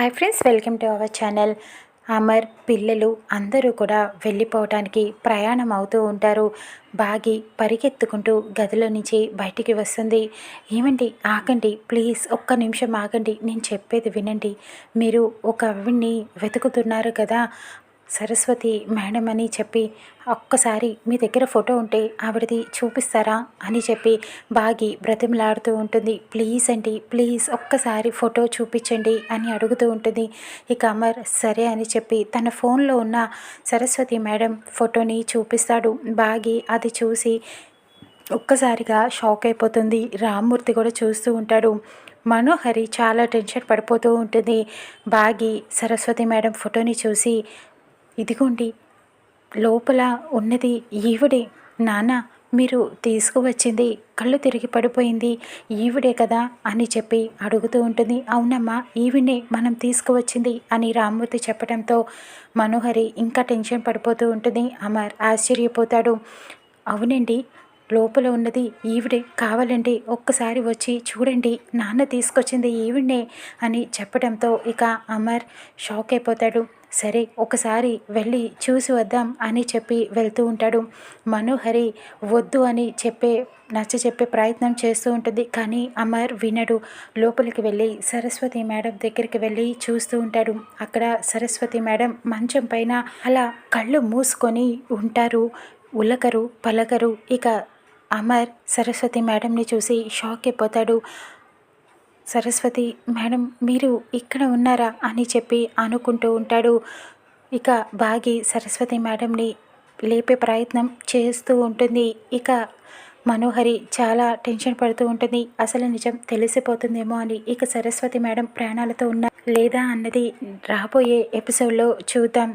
Hi friends welcome to our channel Amar పిల్లలు అందరూ కూడా వెళ్ళిపోవటానికి ప్రయాణం అవుతూ ఉంటారు. బాగి పరిగెత్తుకుంటూ గదిలో నుంచి బయటికి వస్తుంది. ఏమండి ఆగండి ప్లీజ్ ఒక్క నిమిషం ఆగండి. నేను చెప్పేది వినండి. మీరు ఒక ఆవిడ్ని వెతుకుతున్నారు కదా సరస్వతి మేడం అని చెప్పి ఒక్కసారి మీ దగ్గర ఫోటో ఉంటే ఆవిడది చూపిస్తారా? అని చెప్పి బాగి బ్రతిమలాడుతూ ఉంటుంది. ప్లీజ్ అండి ప్లీజ్ ఒక్కసారి ఫోటో చూపించండి అని అడుగుతూ ఉంటుంది. ఇక అమర్ సరే అని చెప్పి తన ఫోన్లో ఉన్న సరస్వతి మేడం ఫోటోని చూపిస్తాడు. బాగి అది చూసి ఒక్కసారిగా షాక్ అయిపోతుంది. రామ్మూర్తి కూడా చూస్తూ ఉంటాడు. మనోహరి చాలా టెన్షన్ పడిపోతూ ఉంటుంది. బాగి సరస్వతి మేడం ఫోటోని చూసి ఇదిగోండి లోపల ఉన్నది ఈవిడే. నాన్న మీరు తీసుకువచ్చింది కళ్ళు తిరిగి పడిపోయింది ఈవిడే కదా అని చెప్పి అడుగుతూ ఉంటుంది. అవునమ్మా ఈవిడే మనం తీసుకువచ్చింది అని రామ్మూర్తి చెప్పడంతో మనోహరి ఇంకా టెన్షన్ పడిపోతూ ఉంటుంది. అమర్ ఆశ్చర్యపోతాడు. అవునండి లోపల ఉన్నది ఈవిడే కావాలండి ఒక్కసారి వచ్చి చూడండి నాన్న తీసుకొచ్చింది ఈవిడే అని చెప్పడంతో ఇక అమర్ షాక్ అయిపోతాడు. సరే ఒకసారి వెళ్ళి చూసి వద్దాం అని చెప్పి వెళ్తూ ఉంటాడు. మనోహరి వద్దు అని చెప్పే నచ్చ చెప్పే ప్రయత్నం చేస్తూ ఉంటుంది. కానీ అమర్ వినడు. లోపలికి వెళ్ళి సరస్వతి మేడం దగ్గరికి వెళ్ళి చూస్తూ ఉంటాడు. అక్కడ సరస్వతి మేడం మంచం పైన అలా కళ్ళు మూసుకొని ఉంటారు. ఉలకరు పలకరు. ఇక అమర్ సరస్వతి మేడంని చూసి షాక్ అయిపోతాడు. సరస్వతి మేడం మీరు ఇక్కడ ఉన్నారా? అని చెప్పి అనుకుంటూ ఉంటాడు. ఇక బాగి సరస్వతి మేడంని లేపే ప్రయత్నం చేస్తూ ఉంటుంది. ఇక మనోహరి చాలా టెన్షన్ పడుతూ ఉంటుంది. అసలు నిజం తెలిసిపోతుందేమో అని ఇక సరస్వతి మేడం ప్రాణాలతో ఉన్నా లేదా అన్నది రాబోయే ఎపిసోడ్లో చూద్దాం.